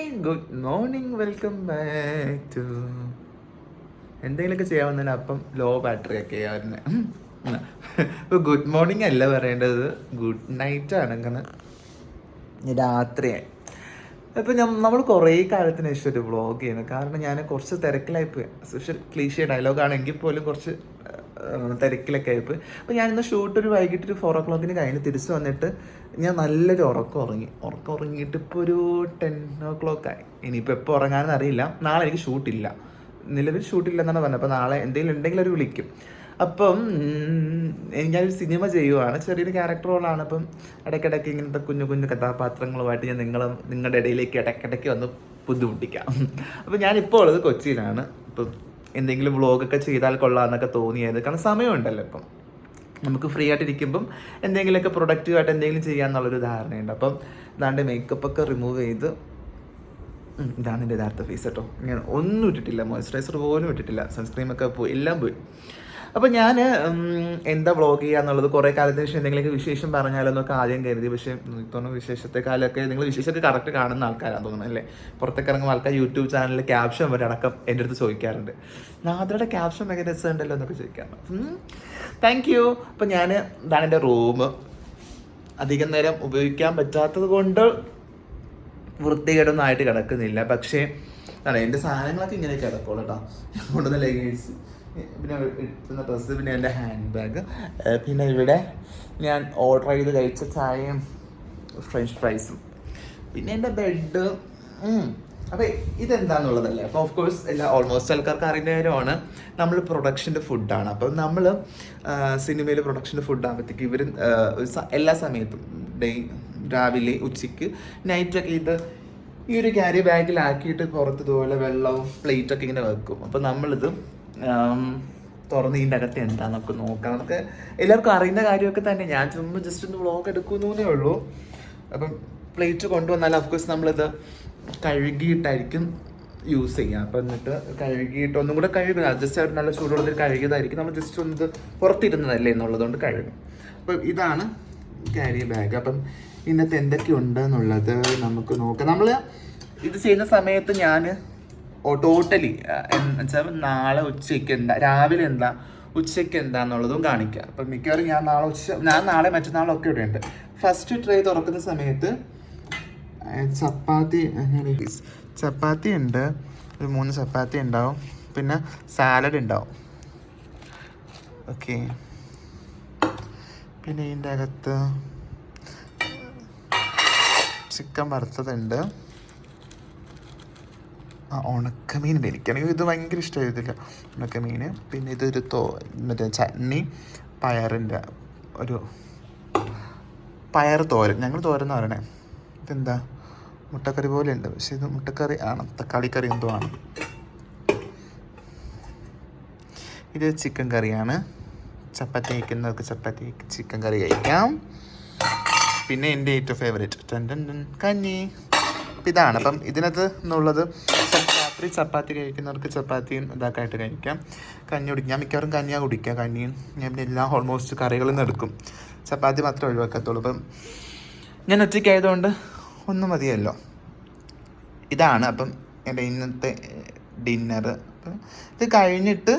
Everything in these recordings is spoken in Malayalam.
Hi good morning welcome back to എന്തെങ്കിലുമൊക്കെ ചെയ്യാവുന്നതിന് അപ്പം ലോ ബാറ്ററി ഒക്കെ ആയിരുന്നു ഇപ്പോൾ ഗുഡ് മോർണിംഗ് അല്ല പറയേണ്ടത്. ഗുഡ് നൈറ്റ് ആണ് അങ്ങനെ. രാത്രിയായി. ഇപ്പം നമ്മൾ കുറേ കാലത്തിന് ശേഷം ഒരു വ്ളോഗ് ചെയ്യുന്നു. കാരണം ഞാൻ കുറച്ച് തിരക്കിലായിപ്പോയി സ്പെഷ്യൽ ക്ലീഷ്യ ഡയലോഗ് ആണെങ്കിൽ പോലും കുറച്ച് തിരക്കിലൊക്കെ ആയപ്പോൾ അപ്പോൾ ഞാനിന്ന് ഷൂട്ട് ഒരു വൈകിട്ട് ഒരു ഫോർ ഓ ക്ലോക്കിന് കഴിഞ്ഞ് തിരിച്ച് വന്നിട്ട് ഞാൻ നല്ലൊരു ഉറക്കം ഉറങ്ങി. ഉറക്കം ഉറങ്ങിയിട്ട് ഇപ്പോൾ ഒരു ടെൻ ഓ ക്ലോക്ക് ആയി. ഇനിയിപ്പോൾ എപ്പോൾ ഉറങ്ങാനെന്ന് അറിയില്ല. നാളെ എനിക്ക് ഷൂട്ടില്ല നിലവിൽ ഷൂട്ടില്ലെന്നാണ് പറഞ്ഞത്. അപ്പോൾ നാളെ എന്തെങ്കിലും ഉണ്ടെങ്കിൽ അവർ വിളിക്കും. അപ്പം ഞാനൊരു സിനിമ ചെയ്യുവാണ്. ചെറിയൊരു ക്യാരക്ടർ റോളാണ് അപ്പം ഇടയ്ക്കിടയ്ക്ക് ഇങ്ങനത്തെ കുഞ്ഞു കുഞ്ഞു കഥാപാത്രങ്ങളുമായിട്ട് ഞാൻ നിങ്ങളും നിങ്ങളുടെ ഇടയിലേക്ക് ഇടയ്ക്കിടയ്ക്ക് വന്ന് ബുദ്ധിമുട്ടിക്കാം. അപ്പം ഞാനിപ്പോൾ ഉള്ളത് കൊച്ചിയിലാണ്. ഇപ്പം എന്തെങ്കിലും വ്ളോഗൊക്കെ ചെയ്താൽ കൊള്ളാമെന്നൊക്കെ തോന്നിയത്. കാരണം സമയമുണ്ടല്ലോ ഇപ്പം. നമുക്ക് ഫ്രീ ആയിട്ട് ഇരിക്കുമ്പം എന്തെങ്കിലുമൊക്കെ പ്രൊഡക്റ്റീവായിട്ട് എന്തെങ്കിലും ചെയ്യാമെന്നുള്ളൊരു ധാരണയുണ്ട്. അപ്പം ഇതാണ്ട് മേക്കപ്പ് ഒക്കെ റിമൂവ് ചെയ്ത് ഇതാണ് എന്റെ യഥാർത്ഥ ഫേസ് കേട്ടോ ഞാൻ ഒന്നും ഇട്ടിട്ടില്ല. മോയ്സ്ചറൈസർ പോലും ഇട്ടിട്ടില്ല. സൺസ്ക്രീമൊക്കെ പോയി എല്ലാം പോയി. അപ്പോൾ ഞാൻ എന്താ വ്ളോഗ് ചെയ്യുക എന്നുള്ളത് കുറേ കാലത്തിന് ശേഷം എന്തെങ്കിലുമൊക്കെ വിശേഷം പറഞ്ഞാലോ എന്നൊക്കെ ആദ്യം കരുതി. പക്ഷേ തോന്നുന്നു വിശേഷത്തെക്കാലൊക്കെ നിങ്ങൾ വിശേഷമൊക്കെ കറക്റ്റ് കാണുന്ന ആൾക്കാരാണ് തോന്നുന്നു അല്ലേ? പുറത്തേക്ക് ഇറങ്ങുമ്പോൾ ആൾക്കാർ യൂട്യൂബ് ചാനലിൽ ക്യാപ്ഷൻ വരെ അടക്കം എന്റെ അടുത്ത് ചോദിക്കാറുണ്ട്. നാദ്രയുടെ ക്യാപ്ഷൻ ഭയങ്കര രസമുണ്ടല്ലോ എന്നൊക്കെ ചോദിക്കാറുണ്ട്. താങ്ക് യു അപ്പൊ ഞാൻ ഇതാണ് എന്റെ റൂം അധികം നേരം ഉപയോഗിക്കാൻ പറ്റാത്തത് കൊണ്ട് വൃത്തികേടൊന്നും ആയിട്ട് കിടക്കുന്നില്ല. പക്ഷേ അല്ല എന്റെ സാധനങ്ങളൊക്കെ ഇങ്ങനെ കിടക്കുള്ളൂ കേട്ടോ. കൊണ്ടുവന്ന ലെഗേഴ്സ് പിന്നെ ഇട്ടുന്ന ഡ്രസ്സ് പിന്നെ എന്റെ ഹാൻഡ് ബാഗ് പിന്നെ ഇവിടെ ഞാൻ ഓർഡർ ചെയ്ത് കഴിച്ച ചായയും ഫ്രഞ്ച് ഫ്രൈസും പിന്നെ എന്റെ ബെഡ് അപ്പോൾ ഇതെന്താന്നുള്ളതല്ലേ? അപ്പോൾ ഓഫ് കോഴ്സ് എല്ലാ ഓൾമോസ്റ്റ് ആൾക്കാർക്ക് അറിയുന്ന കാര്യമാണ്. നമ്മൾ പ്രൊഡക്ഷന്റെ ഫുഡാണ് അപ്പം നമ്മൾ സിനിമയിൽ പ്രൊഡക്ഷന്റെ ഫുഡ് ആകുമ്പോഴത്തേക്ക് ഇവർ എല്ലാ സമയത്തും ഡേ രാവിലെ ഉച്ചയ്ക്ക് നൈറ്റൊക്കെ ഇത് ഈ ഒരു ക്യാരി ബാഗിലാക്കിയിട്ട് പുറത്ത് ഇതുപോലെ വെള്ളവും പ്ലേറ്റൊക്കെ ഇങ്ങനെ വെക്കും. അപ്പം നമ്മളിത് തുറന്ന് ഇതിന്റെ അകത്ത് നമുക്ക് നോക്കാം. നമുക്ക് എല്ലാവർക്കും അറിയുന്ന കാര്യമൊക്കെ തന്നെ. ഞാൻ ചുമ്മാ ജസ്റ്റ് ഒന്ന് വ്ളോഗ് എടുക്കുന്നേ ഉള്ളൂ. അപ്പം പ്ലേറ്റ് കൊണ്ടുവന്നാൽ അഫ്കോഴ്സ് നമ്മളിത് കഴുകിയിട്ടായിരിക്കും യൂസ് ചെയ്യുക അപ്പം എന്നിട്ട് കഴുകിയിട്ട് ഒന്നും കൂടെ കഴുകുക ജസ്റ്റ് അവർ നല്ല ചൂടുള്ളതിൽ കഴുകിയതായിരിക്കും. നമ്മൾ ജസ്റ്റ് ഒന്ന് പുറത്തിരുന്നതല്ലേ എന്നുള്ളതുകൊണ്ട് കഴുകും. അപ്പം ഇതാണ് ക്യാരി ബാഗ് അപ്പം ഇന്നത്തെ എന്തൊക്കെയുണ്ട് എന്നുള്ളത് നമുക്ക് നോക്കാം. നമ്മൾ ഇത് ചെയ്യുന്ന സമയത്ത് ഞാൻ ടോട്ടലി എന്നുവെച്ചാൽ നാളെ ഉച്ചയ്ക്ക് എന്താ രാവിലെ എന്താ ഉച്ചയ്ക്ക് എന്താന്നുള്ളതും കാണിക്കുക അപ്പം മിക്കവാറും ഞാൻ നാളെ ഉച്ച ഞാൻ നാളെ മറ്റന്നാളൊക്കെ ഇവിടെ ഉണ്ട് ഫസ്റ്റ് ട്രേ തുറക്കുന്ന സമയത്ത് ചപ്പാത്തി ചപ്പാത്തി ഉണ്ട്. ഒരു മൂന്ന് ചപ്പാത്തി ഉണ്ടാവും. പിന്നെ സാലഡ് ഉണ്ടാവും. ഓക്കെ പിന്നെ ഇതിന്റെ അകത്ത് ചിക്കൻ വറുത്തതുണ്ട്. ആ ഉണക്കമീനുണ്ട് എനിക്കാണെങ്കിൽ ഇത് ഭയങ്കര ഇഷ്ടമായി ഇതില്ല ഉണക്കമീൻ പിന്നെ ഇതൊരു തോ മറ്റേ ചട്നി പയറിന്റെ ഒരു പയർ തോരൻ. ഞങ്ങൾ തോരൻ എന്ന് പറയണേ. ഇതെന്താ? മുട്ടക്കറി പോലെ ഉണ്ട് പക്ഷെ ഇത് മുട്ടക്കറി ആണ്. തക്കാളി കറി എന്തോ ആണ്. ഇത് ചിക്കൻ കറിയാണ്. ചപ്പാത്തി കഴിക്കുന്നവർക്ക് ചപ്പാത്തി ചിക്കൻ കറി കഴിക്കാം. പിന്നെ എന്റെ ഏറ്റവും ഫേവറേറ്റ് കഞ്ഞി. ഇതാണ്. അപ്പം ഇതിനകത്ത് എന്നുള്ളത് രാത്രി ചപ്പാത്തി കഴിക്കുന്നവർക്ക് ചപ്പാത്തിയും ഇതൊക്കെ ആയിട്ട് കഴിക്കാം. കഞ്ഞി കുടിക്കും ഞാൻ മിക്കവാറും കഞ്ഞിയാണ് കുടിക്കുക കഞ്ഞിയും ഞാൻ പിന്നെ എല്ലാം ഓൾമോസ്റ്റ് കറികളിൽ നിന്ന് എടുക്കും. ചപ്പാത്തി മാത്രമേ ഒഴിവാക്കത്തുള്ളൂ. അപ്പം ഞാൻ ഒറ്റയ്ക്കായതുകൊണ്ട് ഒന്നും മതിയല്ലോ. ഇതാണ് അപ്പം എന്റെ ഇന്നത്തെ ഡിന്നർ ഇത് കഴിഞ്ഞിട്ട്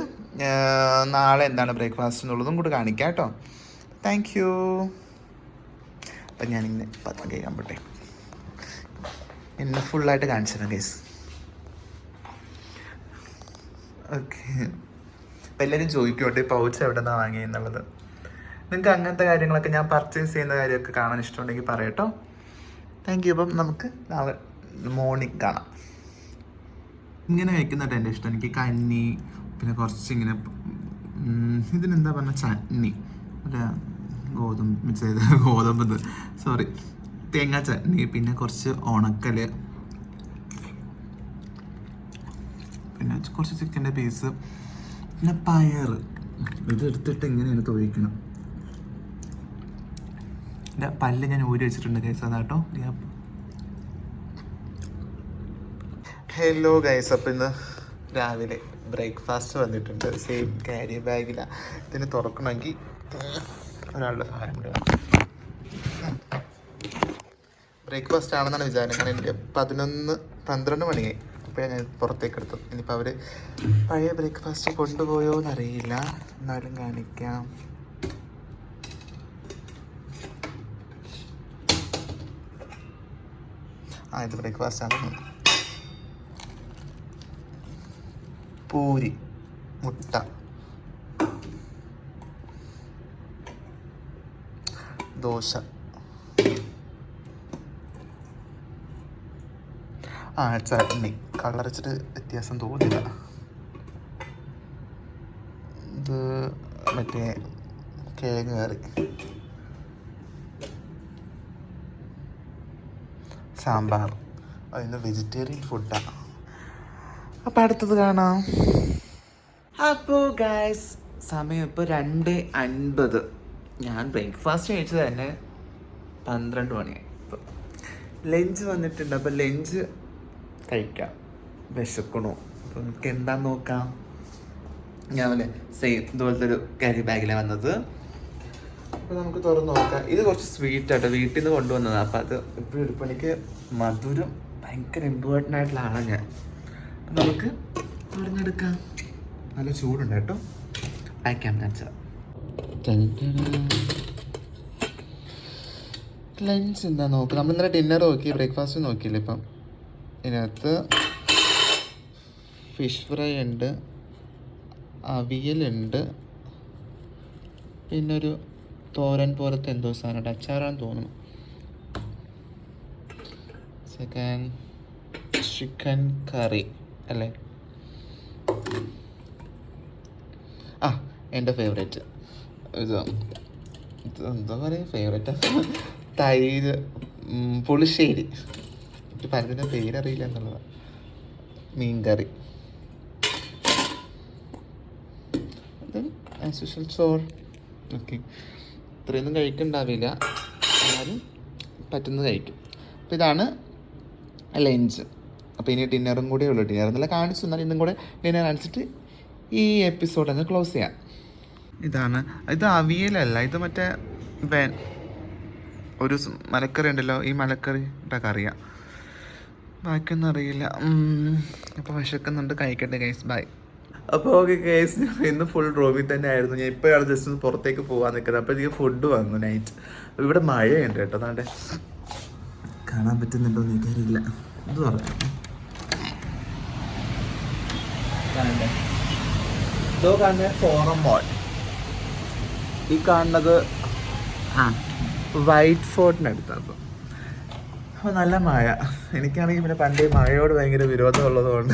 നാളെ എന്താണ് ബ്രേക്ക്ഫാസ്റ്റ് എന്നുള്ളതും കൂടി കാണിക്കാം കേട്ടോ. താങ്ക് യു അപ്പം ഞാനിങ്ങനെ പത്രം കേൾക്കാൻ പറ്റേ എന്നെ ഫുള്ളായിട്ട് കാണിച്ചു തരാം കേസ് ഓക്കെ. അപ്പം എല്ലാവരും ചോദിക്കോട്ടെ പൗച്ച് എവിടെ നിന്നാണ് വാങ്ങിയെന്നുള്ളത്. നിങ്ങൾക്ക് അങ്ങനത്തെ കാര്യങ്ങളൊക്കെ ഞാൻ പർച്ചേസ് ചെയ്യുന്ന കാര്യമൊക്കെ കാണാൻ ഇഷ്ടമുണ്ടെങ്കിൽ പറയട്ടോ. താങ്ക് യു അപ്പം നമുക്ക് നാളെ മോർണിംഗ് കാണാം. ഇങ്ങനെ കഴിക്കുന്നതായിട്ട് എന്റെ ഇഷ്ടം. എനിക്ക് കഞ്ഞി പിന്നെ കുറച്ച് ഇങ്ങനെ ഇതിനെന്താ പറഞ്ഞ ചട്നി? മറ്റേ ഗോതമ്പ് മിക്സ് ചെയ്ത ഗോതമ്പ് സോറി തേങ്ങാ ചട്നി പിന്നെ കുറച്ച് ഉണക്കൽ. പിന്നെ കുറച്ച് ചിക്കന്റെ പീസ് പിന്നെ പയർ ഇത് എടുത്തിട്ട് ഇങ്ങനെയാണ് തൊഴിക്കണം? എന്റെ പല്ല് ഞാൻ ഊരി വെച്ചിട്ടുണ്ട് കേസ് അതാട്ടോ. ഹലോ ഗൈസ് അപ്പം ഇന്ന് രാവിലെ ബ്രേക്ക്ഫാസ്റ്റ് വന്നിട്ടുണ്ട്. സെയിം ക്യാരി ബാഗിലാണ് ഇതിന് തുറക്കണമെങ്കിൽ ഒരാളുടെ സഹായം ബ്രേക്ക്ഫാസ്റ്റ് ആണെന്നാണ് വിചാരം. കാരണം എനിക്ക് പതിനൊന്ന് പന്ത്രണ്ട് മണിയായി. അപ്പോഴാണ് ഞാൻ പുറത്തേക്ക് എടുത്തത് ഇനിയിപ്പോൾ അവർ പഴയ ബ്രേക്ക്ഫാസ്റ്റ് കൊണ്ടുപോയോ എന്നറിയില്ല. എന്നാലും കാണിക്കാം. ആ ഇത് ബ്രേക്ക്ഫാസ്റ്റ് ആണ്. പൂരി മുട്ട. ദോശ. ആ ചട്നി കളറച്ചിട്ട് വ്യത്യാസം തോന്നില്ല. ഇത് മറ്റേ കിഴങ്ങ് കറി. സാമ്പാർ. അതിന് വെജിറ്റേറിയൻ ഫുഡാണ് അപ്പോൾ അടുത്തത് കാണാം. അപ്പോൾ ഗായ്സ് സമയം ഇപ്പോൾ രണ്ട് അൻപത്. ഞാൻ ബ്രേക്ക്ഫാസ്റ്റ് കഴിച്ചത് തന്നെ പന്ത്രണ്ട് മണിയായി. ഇപ്പൊ ലഞ്ച് വന്നിട്ടുണ്ട്. അപ്പോൾ ലഞ്ച് കഴിക്കാം. വിശക്കണോ അപ്പം നമുക്ക് എന്താന്ന് നോക്കാം? ഞാൻ സെയിം ഇതുപോലത്തെ ഒരു കാരി ബാഗിലാണ് വന്നത്. അപ്പോൾ നമുക്ക് തുറന്ന് നോക്കാം. ഇത് കുറച്ച് സ്വീറ്റ് ആട്ടോ. വീട്ടിൽ നിന്ന് കൊണ്ടുവന്നതാണ് അപ്പം അത് എപ്പോഴും ഒരു എനിക്ക് മധുരം ഭയങ്കര ഇമ്പോർട്ടന്റ് ആയിട്ടുള്ള ആളാണ് ഞാൻ. അപ്പം നമുക്ക് തുറന്നെടുക്കാം. നല്ല ചൂടുണ്ട് കേട്ടോ. അയക്കാം ഞാൻ ലഞ്ച് എന്താ നോക്കുക നമ്മൾ ഇന്നലെ ഡിന്നർ നോക്കി ബ്രേക്ക്ഫാസ്റ്റ് നോക്കിയില്ലേ ഇപ്പം? ഇതിനകത്ത് ഫിഷ് ഫ്രൈ ഉണ്ട് അവിയലുണ്ട് പിന്നൊരു തോരൻ പോലത്തെ എന്തോ സാധനം അച്ചാറാന്ന് തോന്നുന്നു. സെക്കൻഡ് ചിക്കൻ കറി അല്ലേ? ആ എന്റെ ഫേവറേറ്റ് ഇത് എന്താ പറയുക? ഫേവറേറ്റ് തൈര് പുളിശ്ശേരി. എനിക്ക് പരത്തിന്റെ പേരറിയില്ല എന്നുള്ളതാണ് മീൻകറി. കറി ആസ് യൂഷ്വൽ ചോറ്. ഓക്കെ ഇത്രയൊന്നും കഴിക്കണ്ടാവില്ല. എന്നാലും പറ്റുന്നത് കഴിക്കും. അപ്പോൾ ഇതാണ് ലഞ്ച്. അപ്പോൾ ഇനി ഡിന്നറും കൂടെ ഉള്ളൂ. ഡിന്നർ എന്നല്ല കാണിച്ചു. എന്നാൽ ഇന്നും കൂടെ ഡിന്നർ കാണിച്ചിട്ട് ഈ എപ്പിസോഡ് അങ്ങ് ക്ലോസ് ചെയ്യാം. ഇതാണ്. ഇത് അവിയലല്ല. ഇത് മറ്റേ വേ ഒരു മലക്കറി ഉണ്ടല്ലോ. ഈ മലക്കറിയുടെ കറിയാ. ബാക്കിയൊന്നും അറിയില്ല അപ്പോൾ വിശക്കുന്നുണ്ട്. കഴിക്കട്ടെ ഗൈസ് ബൈ അപ്പോൾ ഓക്കെ ഗൈസ് ഇന്ന് ഫുൾ റൂമിൽ തന്നെ ആയിരുന്നു. ഞാൻ ഇപ്പോഴാണ് ജസ്റ്റ് ഒന്ന് പുറത്തേക്ക് പോകാൻ നിൽക്കുന്നത്. അപ്പോൾ എനിക്ക് ഫുഡ് വന്നു നൈറ്റ് ഇവിടെ മഴയുണ്ട് കേട്ടോ നാട്ടെ കാണാൻ പറ്റുന്നുണ്ടോ എന്ന് എനിക്കറിയില്ല. ഇത് പറഞ്ഞു കാണണ്ടേ? ഇതോ കാണുന്നത് ഫോറം മോൾ ഈ കാണുന്നത് ആ. വൈറ്റ് ഫോർട്ടിനടുത്താണ് അപ്പം. അപ്പോൾ നല്ല മഴ. എനിക്കാണെങ്കിൽ പിന്നെ പണ്ടേ മഴയോട് ഭയങ്കര വിരോധമുള്ളതുകൊണ്ട്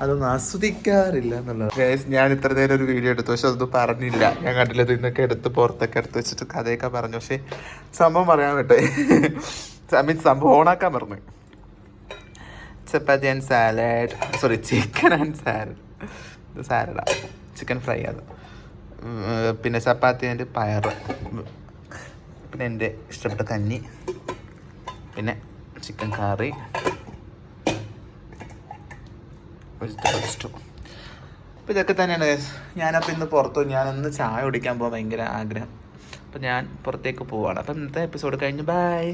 അതൊന്നും ആസ്വദിക്കാറില്ല എന്നുള്ളത്. ഗൈസ് ഞാൻ ഇത്ര നേരം ഒരു വീഡിയോ എടുത്തു പക്ഷെ അതൊന്നും പറഞ്ഞില്ല. ഞാൻ കണ്ടില്ല ഇന്നൊക്കെ എടുത്ത് പുറത്തൊക്കെ എടുത്ത് വെച്ചിട്ട് കഥയൊക്കെ പറഞ്ഞു. പക്ഷേ സംഭവം പറയാൻ പറ്റേ. ഐ മീൻ സംഭവം ഓണാക്കാൻ പറഞ്ഞു. Chapati and salad. Sorry chicken and salad. സാലഡാ. Chicken fry അത്. പിന്നെ ചപ്പാത്തി ആൻഡ് പയർ പിന്നെ എന്റെ ഇഷ്ടപ്പെട്ട കഞ്ഞി. പിന്നെ ചിക്കൻ കറി. വെജിറ്റബിൾ സ്റ്റൂ അപ്പോൾ ഇതൊക്കെ തന്നെയാണ്. ഞാനപ്പോൾ ഇന്ന് പുറത്തു ഞാനൊന്ന് ചായ കുടിക്കാൻ പോകാൻ ഭയങ്കര ആഗ്രഹം. അപ്പോൾ ഞാൻ പുറത്തേക്ക് പോവാണ്. അപ്പം ഇന്നത്തെ എപ്പിസോഡ് കഴിഞ്ഞു. ബൈ